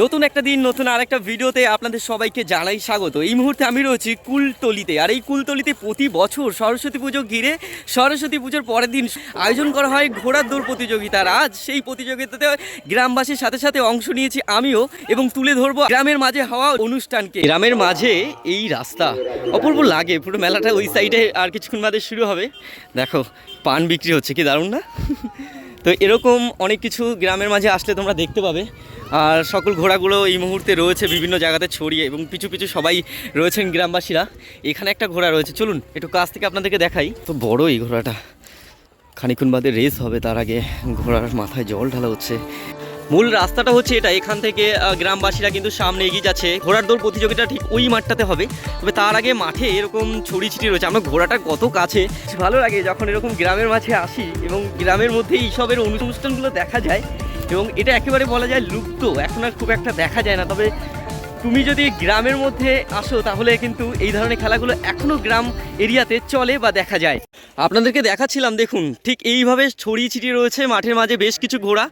নতুন একটা দিন, নতুন আরেকটা ভিডিওতে আপনাদের সবাইকে জানাই স্বাগত। এই মুহূর্তে আমি রয়েছি কুলতলিতে, আর এই কুলতলিতে প্রতি বছর সরস্বতী পুজো ঘিরে সরস্বতী পুজোর পরের দিন আয়োজন করা হয় ঘোড়ার দৌড় প্রতিযোগিতার। আজ সেই প্রতিযোগিতাতে গ্রামবাসীর সাথে সাথে অংশ নিয়েছি আমিও এবং তুলে ধরবো গ্রামের মাঝে হওয়া অনুষ্ঠানকে। গ্রামের মাঝে এই রাস্তা অপূর্ব লাগে, পুরো মেলাটা ওই সাইডে আর কিছুক্ষণ বাদে শুরু হবে। দেখো, পান বিক্রি হচ্ছে, কি দারুণ না? তো এরকম অনেক কিছু গ্রামের মাঝে আসলে তোমরা দেখতে পাবে। আর সকল ঘোড়াগুলো এই মুহূর্তে রয়েছে বিভিন্ন জায়গাতে ছড়িয়ে এবং পিছু পিছু সবাই রয়েছেন গ্রামবাসীরা। এখানে একটা ঘোড়া রয়েছে। চলুন, একটু কাছ থেকে আপনাদেরকে দেখাই। তো বড় এই ঘোড়াটা। খানিক্ষণ বাদে রেস হবে, তার আগে ঘোড়ার মাথায় জল ঢালা হচ্ছে। মূল রাস্তাটা হচ্ছে এটা। এখান থেকে গ্রামবাসীরা কিন্তু সামনে এগিয়ে যাচ্ছে। ঘোড়ার দৌড় প্রতিযোগিতা ঠিক ওই মাঠটাতে হবে। তবে তার আগে মাঠে এরকম ছড়ি ছিটি রয়েছে। আমরা ঘোড়াটা কত কাছে? ভালো লাগে যখন এরকম গ্রামের মাঝে আসি এবং গ্রামের মধ্যে এইসবের অনুষ্ঠানগুলো দেখা যায় এবং এটা একেবারে বলা যায় লুপ্ত। এখন আর খুব একটা দেখা যায় না। তবে তুমি যদি গ্রামের মধ্যে আসো, তাহলে কিন্তু এই ধরনের খেলাগুলো এখনও গ্রাম এরিয়াতে চলে বা দেখা যায়। আপনাদেরকে দেখাচ্ছিলাম, দেখুন, ঠিক এইভাবে ছড়িয়ে ছিটিয়ে রয়েছে, মাঠের মাঝে বেশ কিছু ঘোড়া।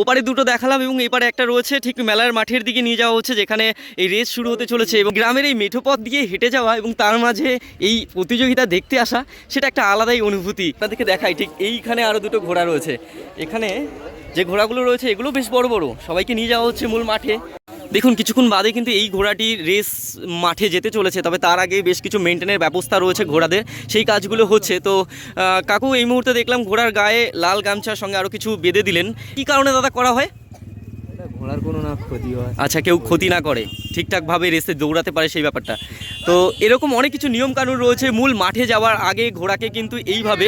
ওপারে দুটো দেখালাম এবং এপারে একটা রয়েছে, ঠিক মেলার মাঠের দিকে নিয়ে যাওয়া হচ্ছে, যেখানে এই রেস শুরু হতে চলেছে এবং গ্রামের এই মেঠোপথ দিয়ে হেঁটে যাওয়া এবং তার মাঝে এই প্রতিযোগিতা দেখতে আসা, সেটা একটা আলাদাই অনুভূতি। আপনাদেরকে দেখাই, ঠিক এইখানে আরও দুটো ঘোড়া রয়েছে। এখানে যে ঘোড়াগুলো রয়েছে, এগুলো বেশ বড় বড়, সবাইকে নিয়ে যাওয়া হচ্ছে মূল মাঠে। দেখুন কিছুক্ষণ বাদে কিন্তু এই ঘোড়াটি রেস মাঠে যেতে চলেছে তবে তার আগে বেশ কিছু মেনটেনের ব্যবস্থা রয়েছে ঘোড়াদের। সেই কাজগুলো হচ্ছে তো কাকু এই মুহূর্তে দেখলাম ঘোড়ার গায়ে লাল গামছার সঙ্গে আরও কিছু বেঁধে দিলেন। কী কারণে দাদা করা হয়? ঘোড়ার কোনো না ক্ষতি হয়। আচ্ছা কেউ ক্ষতি না করে। ঠিকঠাকভাবে রেসে দৌড়াতে পারে সেই ব্যাপারটা। তো এরকম অনেক কিছু নিয়মকানুন রয়েছে, মূল মাঠে যাওয়ার আগে ঘোড়াকে কিন্তু এইভাবে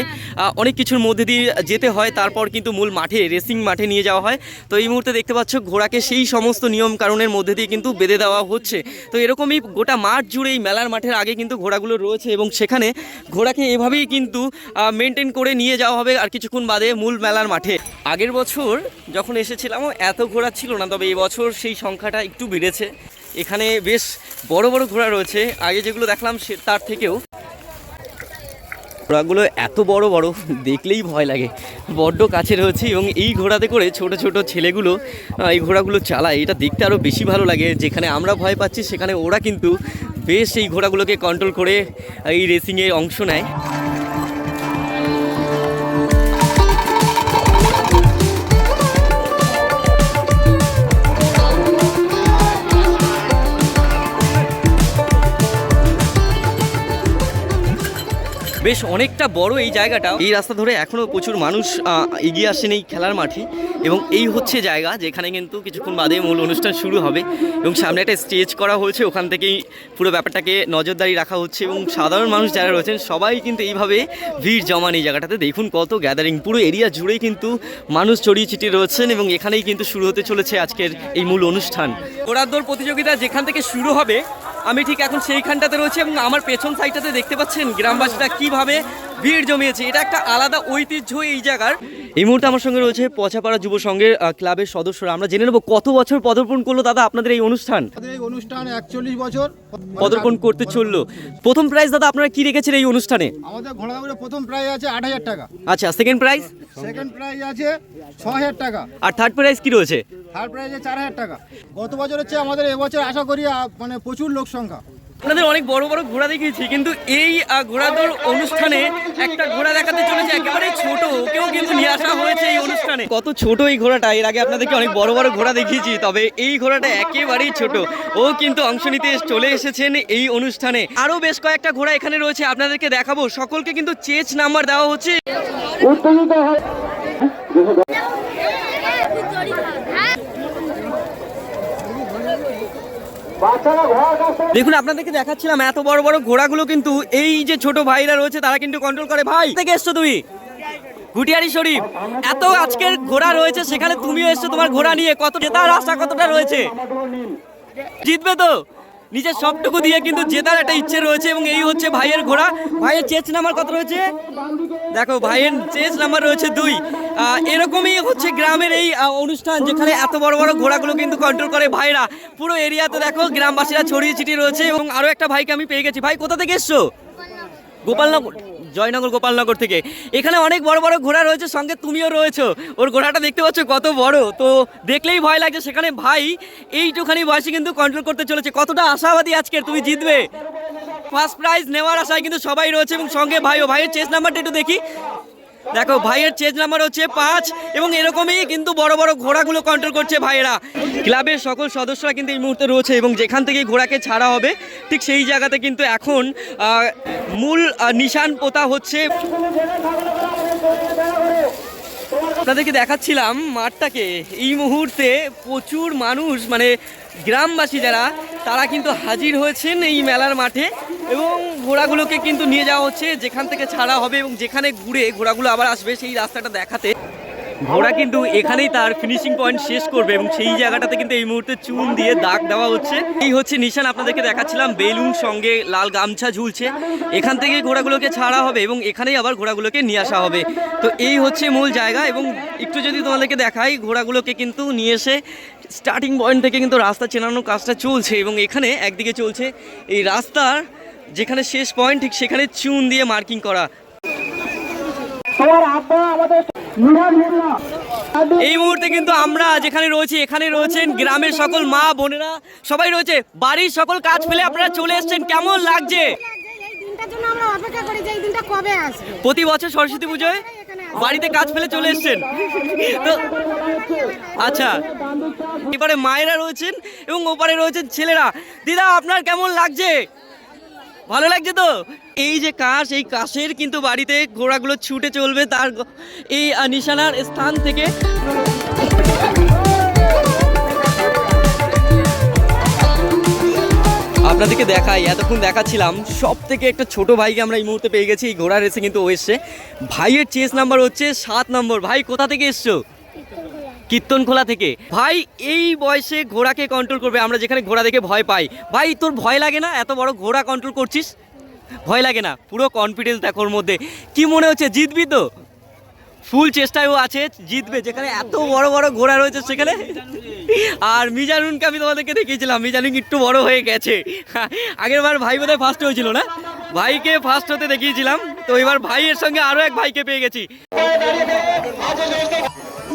অনেক কিছুর মধ্যে দিয়ে যেতে হয়, তারপর কিন্তু মূল মাঠে, রেসিং মাঠে নিয়ে যাওয়া হয়। তো এই মুহূর্তে দেখতে পাচ্ছ ঘোড়াকে সেই সমস্ত নিয়ম কানুনের মধ্যে দিয়ে কিন্তু বেঁধে দেওয়া হচ্ছে। তো এরকমই গোটা মাঠ জুড়ে এই মেলার মাঠের আগে কিন্তু ঘোড়াগুলো রয়েছে এবং সেখানে ঘোড়াকে এভাবেই কিন্তু মেনটেন করে নিয়ে যাওয়া হবে আর কিছুক্ষণ বাদে মূল মেলার মাঠে। আগের বছর যখন এসেছিলাম, এত ঘোড়া ছিল না, তবে এই বছর সেই সংখ্যাটা একটু বেড়েছে। এখানে বেশ বড় বড় ঘোড়া রয়েছে। আগে যেগুলো দেখলাম সে তার থেকেও। ঘোড়াগুলো এত বড় বড়, দেখলেই ভয় লাগে। বড্ড কাছে রয়েছে এবং এই ঘোড়াতে করে ছোট ছোট ছেলেগুলো এই ঘোড়াগুলো চালায়। এটা দেখতে আরও বেশি ভালো লাগে। যেখানে আমরা ভয় পাচ্ছি, সেখানে ওরা কিন্তু বেশ এই ঘোড়াগুলোকে কন্ট্রোল করে এই রেসিংয়ে অংশ নেয়। বেশ অনেকটা বড় এই জায়গাটা। এই রাস্তা ধরে এখনও প্রচুর মানুষ এগিয়ে আসেন এই খেলার মাঠে। এবং এই হচ্ছে জায়গা, যেখানে কিন্তু কিছুক্ষণ বাদে মূল অনুষ্ঠান শুরু হবে। এবং সামনে একটা স্টেজ করা হয়েছে, ওখান থেকেই পুরো ব্যাপারটাকে নজরদারি রাখা হচ্ছে। এবং সাধারণ মানুষ যারা রয়েছেন, সবাই কিন্তু এইভাবে ভিড় জমান এই জায়গাটাতে। দেখুন কত গ্যাদারিং পুরো এরিয়া জুড়েই কিন্তু মানুষ চড়িয়ে ছিটিয়ে রয়েছেন এবং এখানেই কিন্তু শুরু হতে চলেছে আজকের এই মূল অনুষ্ঠান। ঘোড়ার প্রতিযোগিতা যেখান থেকে শুরু হবে আমি ঠিক এখন সেইখানটাতে রয়েছে এবং আমার পেছন সাইডটাতে দেখতে পাচ্ছেন গ্রামবাসীরা কীভাবে ভিড় জমিয়েছে। এটা একটা আলাদা ঐতিহ্য এই জায়গার। এই মুহূর্তে আমার সঙ্গে রয়েছে পচাপাড়া যুব সংঘের ক্লাবের সদস্যরা। আমরা জেনে নেব কত বছর পদর্পণ করল দাদা আপনাদের এই অনুষ্ঠান? এই অনুষ্ঠান একচল্লিশ বছর। পদার্পণ করতে চলল। প্রথম প্রাইজ দাদা আপনারা কি রেখেছেন এই অনুষ্ঠানে? আমাদের ঘোড়া দৌড়ে প্রথম প্রাইজ আছে আট হাজার টাকা। আচ্ছা সেকেন্ড প্রাইজ সেকেন্ড প্রাইজ আছে ছ হাজার টাকা। আর থার্ড প্রাইজ কি রয়েছে? থার্ড প্রাইজ চার হাজার টাকা। গত বছর হচ্ছে আমাদের এবছর আশা করি মানে প্রচুর লোক সংখ্যা। আপনাদের অনেক বড় বড় ঘোড়া দেখিয়েছি কিন্তু এই ঘোড়াদৌড় অনুষ্ঠানে একটা ঘোড়া দেখাতে চলেছে একেবারে ছোট ওকেও কিন্তু নিয়ে আসা হয়েছে এই অনুষ্ঠানে। কত ছোট এই ঘোড়াটা এর আগে আপনাদেরকে অনেক বড় বড় ঘোড়া দেখিয়েছি তবে এই ঘোড়াটা একেবারেই ছোট। ও কিন্তু অংশ নিতে চলে এসেছেন এই অনুষ্ঠানে। আরও বেশ কয়েকটা ঘোড়া এখানে রয়েছে আপনাদেরকে দেখাবো। সকলকে কিন্তু চেচ নাম্বার দেওয়া হচ্ছে। দেখুন, আপনাদেরকে দেখাচ্ছিলাম, এত বড় বড় ঘোড়াগুলো কিন্তু এই যে ছোট ভাইরা রয়েছে, তারা কিন্তু কন্ট্রোল করে। ভাই থেকে এসছো তুমি? গুটিয়ারি শরীফ। এত আজকের ঘোড়া রয়েছে, সেখানে তুমিও এসছো তোমার ঘোড়া নিয়ে। কত জেতার আশা কতটা রয়েছে? জিতবে তো। নিজের সবটুকু দিয়ে কিন্তু জেতার একটা ইচ্ছে রয়েছে, এবং এই হচ্ছে ভাইয়ের ঘোড়া। ভাইয়ের চেচ নাম্বার কত রয়েছে? দেখো, ভাইয়ের চেস নাম্বার রয়েছে দুই। এরকমই হচ্ছে গ্রামের এই অনুষ্ঠান যেখানে এত বড় বড় ঘোড়াগুলো কিন্তু কন্ট্রোল করে ভাইরা। পুরো এরিয়াতে দেখো গ্রামবাসীরা ছড়িয়ে ছিটিয়ে রয়েছে এবং আরও একটা ভাইকে আমি পেয়ে গেছি। ভাই, কোথা থেকে এসছো? গোপালনগর, জয়নগর, গোপালনগর থেকে। এখানে অনেক বড় বড় ঘোড়া রয়েছে, সঙ্গে তুমিও রয়েছো। ওর ঘোড়াটা দেখতে পাচ্ছ কত বড়। তো দেখলেই ভয় লাগছে, সেখানে ভাই এইটুখানি বয়সে কিন্তু কন্ট্রোল করতে চলেছে। কতটা আশাবাদী আজকে তুমি জিতবে? ফার্স্ট প্রাইজ নেওয়ার আশায় কিন্তু সবাই রয়েছে এবং সঙ্গে ভাই ও। ভাইয়ের চেস নাম্বারটা একটু দেখি। দেখো, ভাইয়ের চেজ নাম্বার হচ্ছে পাঁচ এবং এরকমই কিন্তু বড় বড় ঘোড়াগুলো কন্ট্রোল করছে ভাইয়েরা। ক্লাবের সকল সদস্যরা কিন্তু এই মুহূর্তে রয়েছে এবং যেখান থেকে ঘোড়াকে ছাড়া হবে, ঠিক সেই জায়গাতে কিন্তু এখন মূল নিশান পোতা হচ্ছে আপনাদেরকে দেখাচ্ছিলাম মাঠটাকে। এই মুহূর্তে প্রচুর মানুষ মানে গ্রামবাসী যারা, তারা কিন্তু হাজির হয়েছেন এই মেলার মাঠে এবং ঘোড়াগুলোকে কিন্তু নিয়ে যাওয়া হচ্ছে। যেখান থেকে ছাড়া হবে এবং যেখানে ঘুরে ঘোড়াগুলো আবার আসবে সেই রাস্তাটা দেখাতে। ঘোড়া কিন্তু এখানেই তার ফিনিশিং পয়েন্ট শেষ করবে এবং সেই জায়গাটাতে কিন্তু এই মুহূর্তে চুন দিয়ে দাগ দেওয়া হচ্ছে। এই হচ্ছে নিশান, আপনাদেরকে দেখাচ্ছিলাম, বেলুন সঙ্গে লাল গামছা ঝুলছে। এখান থেকে ঘোড়াগুলোকে ছাড়া হবে এবং এখানেই আবার ঘোড়াগুলোকে নিয়ে আসা হবে। তো এই হচ্ছে মূল জায়গা এবং একটু যদি তোমাদেরকে দেখাই, ঘোড়াগুলোকে কিন্তু নিয়ে এসে স্টার্টিং পয়েন্ট থেকে কিন্তু রাস্তা চেনানোর কাজটা চলছে এবং এখানে একদিকে চলছে এই রাস্তার যেখানে শেষ পয়েন্ট ঠিক সেখানে চুন দিয়ে মার্কিং করা। এই মুহূর্তে কিন্তু আমরা যেখানে রয়েছি, এখানে রয়েছেন গ্রামের সকল মা বোনেরা। সবাই রয়েছে, বাড়ির সকল কাজ ফেলে আপনারা চলে এসেছেন। কেমন লাগছে? প্রতি বছর সরস্বতী পুজোয় বাড়িতে কাজ ফেলে চলে এসছেন। তো আচ্ছা এবারে মায়েরা রয়েছেন এবং ওপারে রয়েছেন ছেলেরা। দিদা, আপনার কেমন লাগছে? ভালো লাগছে তো? এই যে কাশ, এই কাশের কিন্তু বাড়িতে ঘোড়াগুলো ছুটে চলবে তার এই নিশানার স্থান থেকে। আপনাদেরকে দেখাই, এতক্ষণ দেখাচ্ছিলাম সব থেকে একটা ছোট ভাইকে আমরা এই মুহূর্তে পেয়ে গেছি, এই ঘোড়া রেসে কিন্তু ও এসছে। ভাইয়ের চেস নাম্বার হচ্ছে সাত নম্বর ভাই, কোথা থেকে এসছো? কীর্তনখোলা থেকে। ভাই, এই বয়সে ঘোড়াকে কন্ট্রোল করবে, আমরা যেখানে ঘোড়া দেখে ভয় পাই। ভাই, তোর ভয় লাগে না? এত বড় ঘোড়া কন্ট্রোল করছিস? ভয় লাগে না। পুরো কনফিডেন্স দেখো ওর মধ্যে। কি মনে হচ্ছে, জিতবি তো? ফুল চেষ্টায় ও আছে, জিতবে। যেখানে এত বড় বড় ঘোড়া রয়েছে সেখানে। আর মিজানুনকে আমি তোমাদেরকে দেখিয়েছিলাম। মিজানুন একটু বড় হয়ে গেছে। আগের বার ভাই বোধহয় ফার্স্ট হয়েছিল না? ভাইকে ফার্স্ট হতে দেখিয়েছিলাম। তো এবার ভাইয়ের সঙ্গে আরও এক ভাইকে পেয়ে গেছি।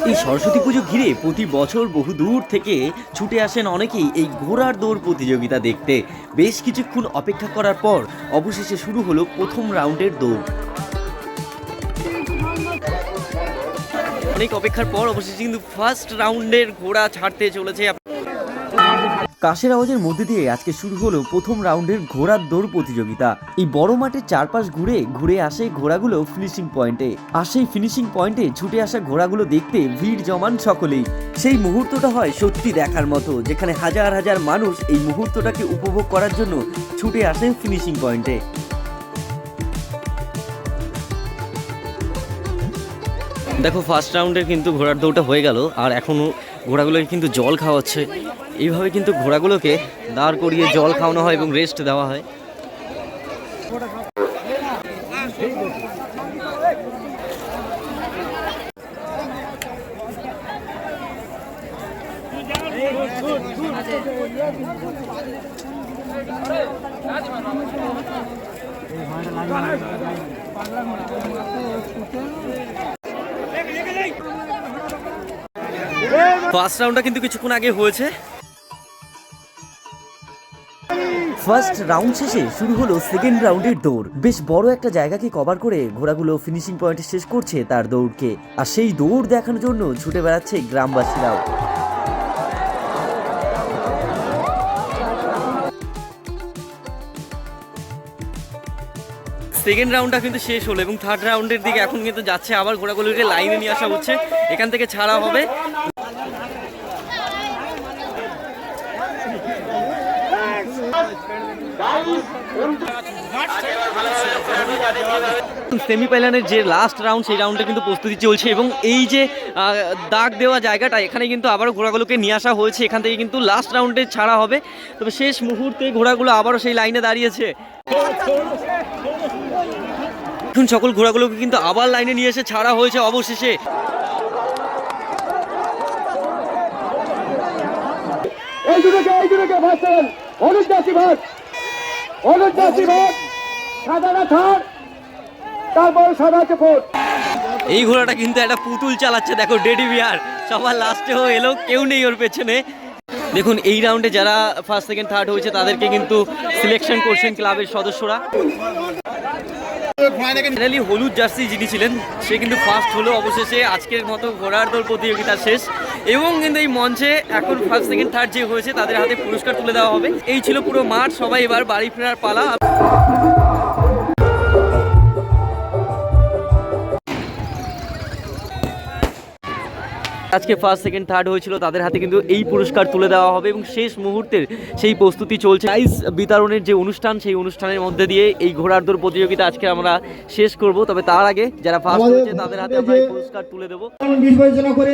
এই সরস্বতী পুজো ঘিরে প্রতি বছর বহু দূর থেকে ছুটে আসেন অনেকেই এই ঘোড়ার দৌড় প্রতিযোগিতা দেখতে। বেশ কিছুক্ষণ অপেক্ষা করার পর অবশেষে শুরু হলো প্রথম রাউন্ডের দৌড়। অনেক অপেক্ষার পর অবশেষে কিন্তু ফার্স্ট রাউন্ডের ঘোড়া ছাড়তে চলেছে। কাশের আওয়াজের মধ্যে দিয়ে আজকে শুরু হলো প্রথম রাউন্ডের ঘোড়ার দৌড় প্রতিযোগিতা। এই বড় মাঠের চারপাশ ঘুরে ঘুরে আসে ঘোড়াগুলো ফিনিশিং পয়েন্টে আর সেই ফিনিশিং পয়েন্টে ছুটে আসা ঘোড়াগুলো দেখতে ভিড় জমান সকলেই। সেই মুহূর্তটা হয় সত্যি দেখার মতো, যেখানে হাজার হাজার মানুষ এই মুহূর্তটাকে উপভোগ করার জন্য ছুটে আসে ফিনিশিং পয়েন্টে দেখো ফার্স্ট রাউন্ডের কিন্তু ঘোড়ার দৌড়টা হয়ে গেল, আর এখনও ঘোড়াগুলোকে কিন্তু জল খাওয়াচ্ছে। এইভাবে কিন্তু ঘোড়াগুলোকে দাঁড় করিয়ে জল খাওয়ানো হয় এবং রেস্ট দেওয়া হয়। ফার্স্ট রাউন্ডটা কিন্তু কিছুক্ষণ আগে হয়েছে। ফার্স্ট রাউন্ড শেষে শুরু হলো সেকেন্ড রাউন্ডের দৌড়। বেশ বড় একটা জায়গাকে কভার করে ঘোড়াগুলো ফিনিশিং পয়েন্টে শেষ করছে তার দৌড়কে। আর সেই দৌড় দেখানোর জন্য ছুটে বেড়াচ্ছে গ্রামবাসীরাও। সেকেন্ড রাউন্ডটা কিন্তু শেষ হলো এবং থার্ড রাউন্ডের দিকে এখন কিন্তু যাচ্ছে, আবার ঘোড়াগুলোকে লাইনে নিয়ে আসা হচ্ছে। এখান থেকে ছাড়া হবে। সেমিফাইনালের যে লাস্ট রাউন্ড সেই রাউন্ডে কিন্তু প্রস্তুতি চলছে এবং এই যে দাগ দেওয়া জায়গাটা, এখানে কিন্তু আবারও ঘোড়াগুলোকে নিয়ে আসা হয়েছে। এখান থেকে কিন্তু লাস্ট রাউন্ডে ছাড়া হবে। তবে শেষ মুহূর্তে ঘোড়াগুলো আবারও সেই লাইনে দাঁড়িয়েছে। এখন সকল ঘোড়াগুলোকে কিন্তু আবার লাইনে নিয়ে এসে ছাড়া হয়েছে অবশেষে। এই দুটোকে এই দুটোকে ভাসছেন অনুজ দাসী ভাট অনুজ দাসী ভাট সাদারা থার। তারপর সাদা আছে এই ঘোড়াটা কিন্তু একটা পুতুল চালাচ্ছে। দেখো ডেডি বিয়ার সবার লাস্টেও এলো কেউ নেই ওর পেছনে। দেখুন এই রাউন্ডে যারা ফার্স্ট সেকেন্ড থার্ড হয়েছে তাদেরকে কিন্তু সিলেকশন করছেন ক্লাবের সদস্যরা। ফাইনালি হলুদ জার্সি যিনি ছিলেন, সে কিন্তু ফার্স্ট হলো, অবশেষে আজকের মতো ঘোড়ার দৌড় প্রতিযোগিতা শেষ। এবং কিন্তু এই মঞ্চে এখন ফার্স্ট সেকেন্ড থার্ড যে হয়েছে, তাদের হাতে পুরস্কার তুলে দেওয়া হবে। এই ছিল পুরো মাঠ, সবাই এবার বাড়ি ফেরার পালা। আজকে ফার্স্ট সেকেন্ড থার্ড হয়েছিল তাদের হাতে কিন্তু এই পুরস্কার তুলে দেওয়া হবে এবং শেষ মুহূর্তের সেই প্রস্তুতি চলছে। প্রাইজ বিতরণের যে অনুষ্ঠান সেই অনুষ্ঠানের মধ্যে দিয়ে এই ঘোড়ার দৌড় প্রতিযোগিতা আজকে আমরা শেষ করব। তবে তার আগে যারা ফার্স্ট হয়েছে তাদের হাতে আমরা এই পুরস্কার তুলে দেবো। বিবেচনা করে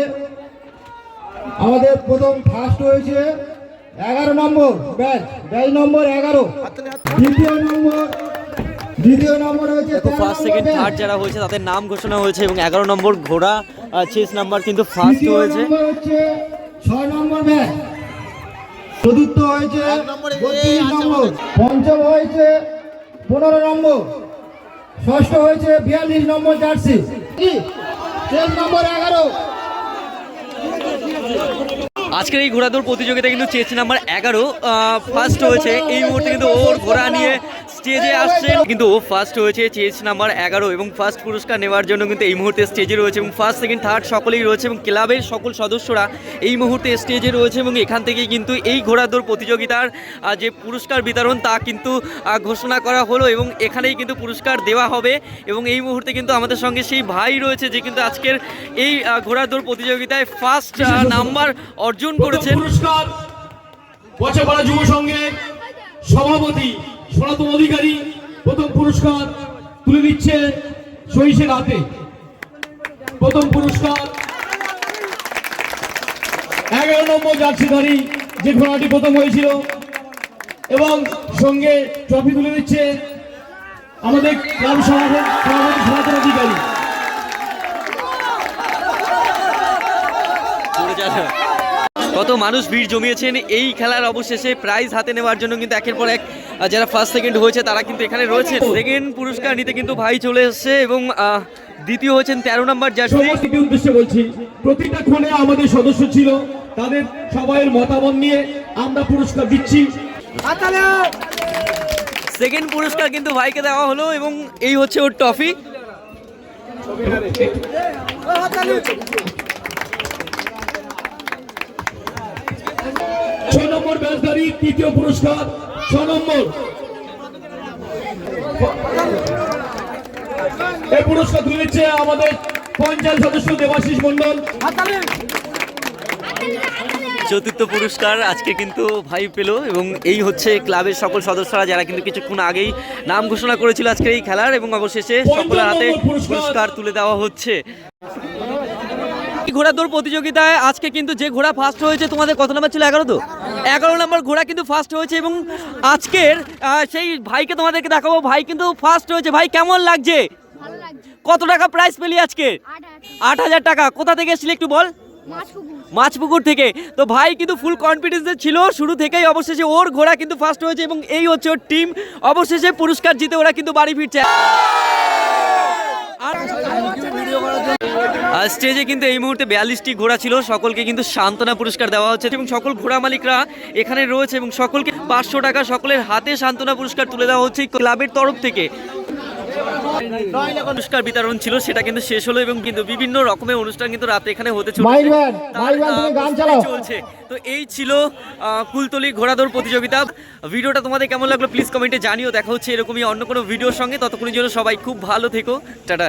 আমাদের প্রথম ফার্স্ট হয়েছে এগারো নম্বর ব্যাচ ব্যাচ নম্বর এগারো। দ্বিতীয় নম্বর দ্বিতীয় নম্বর হয়েছে দেখো ফার্স্ট সেকেন্ড থার্ড যারা হয়েছে তাদের নাম ঘোষণা হয়েছে এবং এগারো নম্বর ঘোড়া চেস নাম্বার কিন্তু ফার্স্ট হয়েছে। ছয় নম্বর ব্যাচ। চতুর্থ হয়েছে বত্রিশ নম্বর। পঞ্চম হয়েছে পনেরো নম্বর। ষষ্ঠ হয়েছে বিয়াল্লিশ নম্বর জার্সি। কি? তেইশ নম্বর এগারো। আজকের এই ঘোড়া দৌড় প্রতিযোগিতা কিন্তু চেস নাম্বার এগারো ফার্স্ট হয়েছে। এই মুহূর্তে কিন্তু ওর ঘোড়া নিয়ে স্টেজে আসছে কিন্তু ও ফার্স্ট হয়েছে চেস নাম্বার এগারো এবং ফার্স্ট পুরস্কার নেওয়ার জন্য কিন্তু এই মুহূর্তে স্টেজে রয়েছে এবং ফার্স্ট সেকেন্ড থার্ড সকলেই রয়েছে এবং ক্লাবের সকল সদস্যরা এই মুহূর্তে স্টেজে রয়েছে এবং এখান থেকেই কিন্তু এই ঘোড়া দৌড় প্রতিযোগিতার যে পুরস্কার বিতরণ তা কিন্তু ঘোষণা করা হলো এবং এখানেই কিন্তু পুরস্কার দেওয়া হবে এবং এই মুহূর্তে কিন্তু আমাদের সঙ্গে সেই ভাই রয়েছে যে কিন্তু আজকের এই আহ, ঘোড়া দৌড় প্রতিযোগিতায় ফার্স্ট নাম্বার অর্জন করেছেন। পুরস্কার বছরপাড়া যুব সংঘের সভাপতি সনাতন অধিকারী প্রথম পুরস্কার তুলে দিচ্ছে সহিসের হাতে। প্রথম পুরস্কার। এগারো নম্বর জার্সিধারী যে ঘোড়াটি প্রথম হয়েছিল এবং সঙ্গে ট্রফি তুলে দিচ্ছে আমাদের গ্রাম সভাপতি সভাপতি সনাতন অধিকারী। কত মানুষ ভিড় জমিয়েছেন এই খেলার অবশেষে প্রাইজ হাতে নেওয়ার জন্য কিন্তু একের পর এক যারা ফার্স্ট সেকেন্ড হয়েছে তারা কিন্তু এখানে রয়েছে। সেকেন্ড পুরস্কার নিতে কিন্তু ভাই চলে এসছে এবং দ্বিতীয় হচ্ছেন তেরো নম্বর জার্সি। উদ্দেশ্যে বলছি প্রতিটা ক্ষণে আমাদের সদস্য ছিল তাদের সবাইয়ের মতামত নিয়ে আমরা পুরস্কার দিচ্ছি। সেকেন্ড পুরস্কার কিন্তু ভাইকে দেওয়া হলো এবং এই হচ্ছে ওর ট্রফি ছয় নম্বর ব্যাচধারী তৃতীয় পুরস্কার ছ নম্বর। এই পুরস্কার তুলে দিচ্ছে আমাদের পঞ্চায়েত সদস্য দেবাশিস মন্ডল চতুর্থ পুরস্কার আজকে কিন্তু ভাই পেল এবং এই হচ্ছে ক্লাবের সকল সদস্যরা যারা কিন্তু কিছুক্ষণ আগেই নাম ঘোষণা করেছিল আজকের এই খেলার এবং অবশেষে সকলের হাতে পুরস্কার তুলে দেওয়া হচ্ছে। এই ঘোড়া দৌড় প্রতিযোগিতায় আজকে কিন্তু যে ঘোড়া ফার্স্ট হয়েছে তোমাদের কত নাম্বার ছিল? এগারো তো? এগারো নম্বর ঘোড়া কিন্তু ফার্স্ট হয়েছে এবং আজকের সেই ভাইকে তোমাদেরকে দেখাবো। ভাই কিন্তু ফার্স্ট হয়েছে। ভাই কেমন লাগছে? কত টাকা প্রাইস পেলি আজকে? আট হাজার টাকা। কোথা থেকে এসেছিলি একটু বল? মাছ পুকুর মাছপুকুর থেকে। তো ভাই কিন্তু ফুল কনফিডেন্সে ছিল। শুরু থেকেই অবশেষে ওর ঘোড়া কিন্তু ফার্স্ট হয়েছে এবং এই হচ্ছে ওর টিম অবশেষে পুরস্কার জিতে ওরা কিন্তু বাড়ি ফিরছে। আর স্টেজে কিন্তু এই মুহূর্তে বিয়াল্লিশটি ঘোড়া ছিল। সকলকে কিন্তু সান্ত্বনা পুরস্কার দেওয়া হচ্ছে এবং সকল ঘোড়া মালিকরা এখানে রয়েছে এবং সকলকে পাঁচশো টাকা সকলের হাতে সান্ত্বনা পুরস্কার তুলে দেওয়া হচ্ছে ক্লাবের তরফ থেকে। পুরস্কার বিতরণ ছিল সেটা কিন্তু শেষ হলো এবং কিন্তু বিভিন্ন রকমের অনুষ্ঠান কিন্তু রাতে এখানে হতে চলেছে। তো এই ছিল কুলতলি ঘোড়াদৌড় প্রতিযোগিতা। ভিডিওটা তোমাদের কেমন লাগল প্লিজ কমেন্টে জানিও। দেখা হচ্ছে এরকমই অন্য কোনো ভিডিওর সঙ্গে। ততক্ষণের জন্য সবাই খুব ভালো থেকো। টাটা।